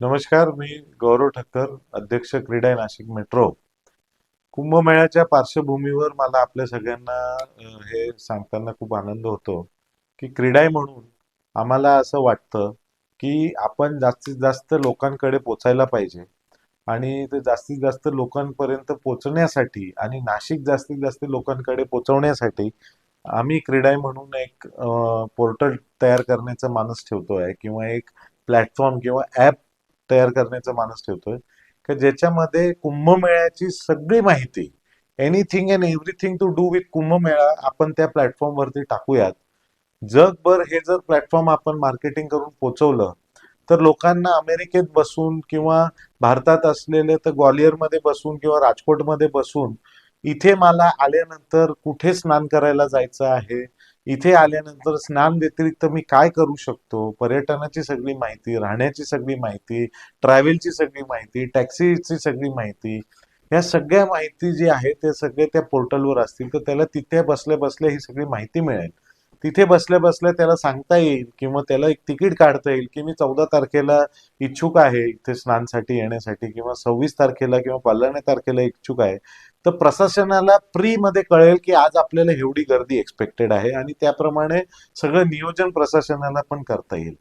नमस्कार मी गौरव ठक्कर अध्यक्ष क्रीडा नाशिक मेट्रो. कुंभमेळ्याच्या पार्श्वभूमीवर मला आपल्या सगळ्यांना हे सांगताना खूप आनंद होतो की क्रीडाय म्हणून आम्हाला असं वाटतं की आपण जास्तीत जास्त लोकांकडे पोचायला पाहिजे आणि ते जास्तीत जास्त लोकांपर्यंत पोचण्यासाठी आणि नाशिक जास्तीत जास्त लोकांकडे पोचवण्यासाठी आम्ही क्रीडाय म्हणून एक पोर्टल तयार करण्याचा मानस आहे किंवा एक प्लॅटफॉर्म किंवा ॲप तयार करण्याचा मानस ठेवतोय. की ज्याच्यामध्ये कुंभमेळ्याची सगळी माहिती anything and everything to do with Kumbh Mela आपण त्या प्लॅटफॉर्मवरती टाकूयात. जगभर हे जर प्लॅटफॉर्म आपण मार्केटिंग करून पोचवलं तर लोकांना अमेरिकेत बसून किंवा भारतात असलेले तर ग्वालियरमध्ये बसून किंवा राजकोटमध्ये बसून इथे मला आल्यानंतर कुठे स्नान करायला जायचं आहे? इथे आल्यानंतर स्नान व्यतिरिक्त मी काय करू शकतो? पर्यटनाची सगळी माहिती राहण्याची सगळी माहिती ट्रॅव्हलची सगळी माहिती टॅक्सीची सगळी माहिती या सगळ्या माहिती जी आहे ते सगळे त्या पोर्टलवर असतील तर त्याला तिथे बसल्या बसल्या ही सगळी माहिती मिळेल. तिथे बसल्या बसल्या त्याला सांगता येईल किंवा त्याला एक तिकीट काढता येईल की मी चौदा तारखेला इच्छुक आहे इथे स्नानसाठी येण्यासाठी किंवा सव्वीस तारखेला किंवा पल्लाण्या तारखेला इच्छुक आहे. तर प्रशासनाला प्री मध्ये कळेल की आज आपल्याला एवढी गर्दी एक्सपेक्टेड आहे आणि त्याप्रमाणे सगळं नियोजन प्रशासनाला पण करता येईल.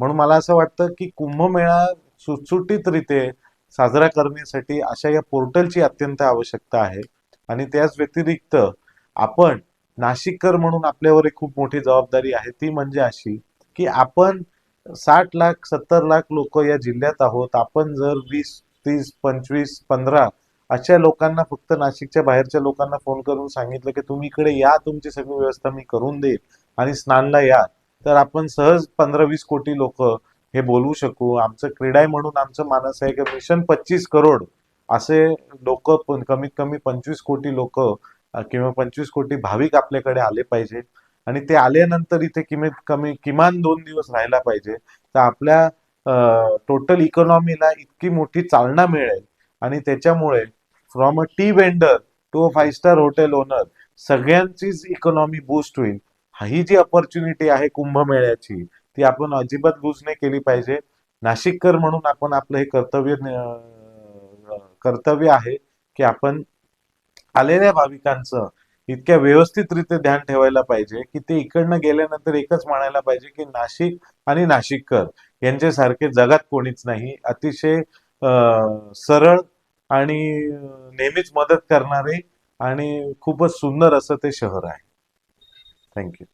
म्हणून मला असं वाटतं की कुंभमेळा सुटसुटीतरीते साजरा करण्यासाठी अशा या पोर्टलची अत्यंत आवश्यकता आहे. आणि त्याच व्यतिरिक्त आपण नाशिककर म्हणून आपल्यावर एक खूप मोठी जबाबदारी आहे. ती म्हणजे अशी की आपण साठ लाख सत्तर लाख लोक या जिल्ह्यात आहोत. आपण जर वीस तीस पंचवीस पंधरा अशा लोकांना फक्त नाशिकच्या बाहेरच्या लोकांना फोन करून सांगितलं की तुम्ही इकडे या तुमची सगळी व्यवस्था मी करून देईल आणि स्नानला या. तर आपण सहज पंधरा वीस कोटी लोक हे बोलवू शकू. आमचं क्रीडाय म्हणून आमचं मानस आहे की मिशन पच्चीस करोड असे लोक पण कमीत कमी पंचवीस कोटी लोक किंवा पंचवीस कोटी भाविक आपल्याकडे आले पाहिजे आणि ते आल्यानंतर इथे किमीत कमी किमान दोन दिवस राहायला पाहिजे. तर आपल्या टोटल इकॉनॉमीला इतकी मोठी चालना मिळेल. आणि त्याच्यामुळे from a tea vendor to a five star hotel owner सगळ्यांचीच इकॉनॉमी बूस्ट होईल. ही जी अपॉर्च्युनिटी आहे कुंभमेळ्याची ती आपण अजिबात लूज नाही केली पाहिजे. नाशिककर म्हणून आपण आपलं हे कर्तव्य कर्तव्य आहे की आपण आलेल्या भाविकांचं इतक्या व्यवस्थितरित्या ध्यान ठेवायला पाहिजे की ते इकडनं गेल्यानंतर एकच म्हणायला पाहिजे की नाशिक आणि नाशिककर यांच्यासारखे जगात कोणीच नाही. अतिशय सरळ आणि नेहमीच मदत करणारे आणि खूपच सुंदर असं ते शहर आहे. थँक्यू.